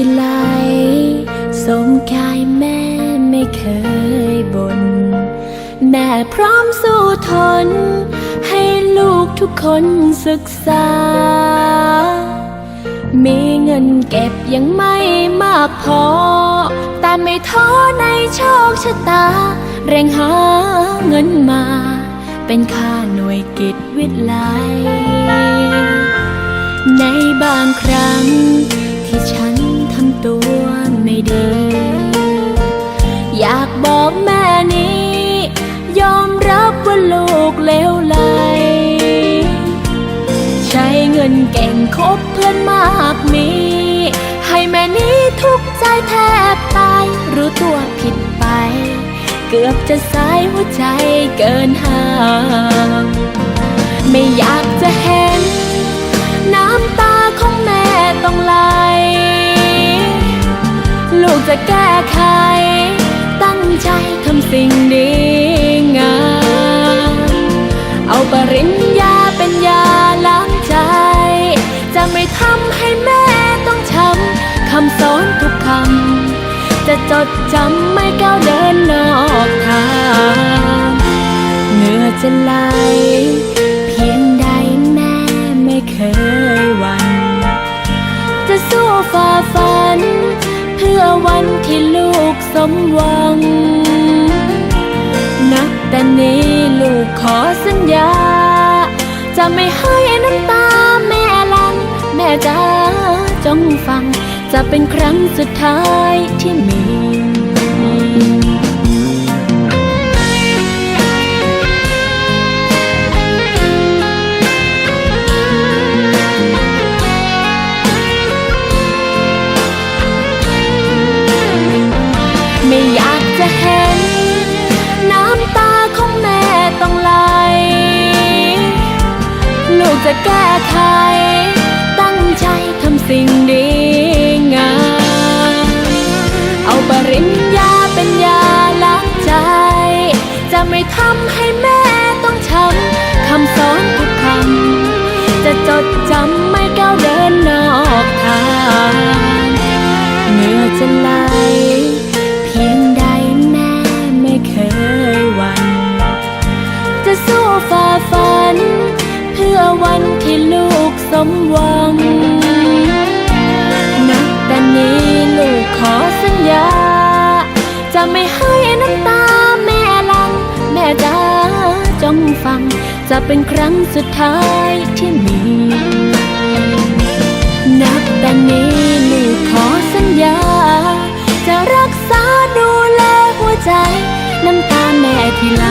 ที่ไหลสมกายแม่ไม่เคยบน่นแม่พร้อมสู้ทน ให้ลูกทุกคนศึกษา มีเงินเก็บยังไม่มากพอ แต่ไม่ท้อในโชคชะตาแรงหาเงินมา เป็นค่าหน่วยกิจวิทย์ไลในบางครั้งที่ฉันท ตัวไม่ดี อยากบอกแม่นี้ ยอมรับว่าลูกเลวไหล ใช้เงินเก่งคบเพื่อนมากมี ให้แม่นี้ทุกใจแทบตาย รู้ตัวผิดไป เกือบจะสายหัวใจเกินห้ามไม่อยากจะเห็น จะแก้ไข ตั้งใจทำสิ่งดีงามเอาปริญญาเป็นยาล้างใจ จะไม่ทำให้แม่ต้องช้ำคำสอนทุกคำ จะจดจำไม่ก้าวเดินนอกทาง เหงื่อจะไหล ที่ลูกสมหวัง นับแต่นี้ลูกขอสัญญา จะไม่ให้น้ำตาแม่ลัง แม่จ้าจงฟัง จะเป็นครั้งสุดท้ายที่มี จะแก้ไข ตั้งใจทำสิ่งดีงามเอาปริญญาเป็นยาล้างใจ จะไม่ทำให้แม่ต้องช้ำคำสอนทุกคำ จะจดจำไม่ก้าวเดินนอกทางเหงื่อจะลเมหวัง นับแต่นี้ลูกขอสัญญา จะไม่ให้น้ำตาแม่ลัง แม่จ้าจงฟัง จะเป็นครั้งสุดท้ายที่มี นับแต่นี้ลูกขอสัญญา จะรักษาดูแลหัวใจ น้ำตาแม่ที่ไหล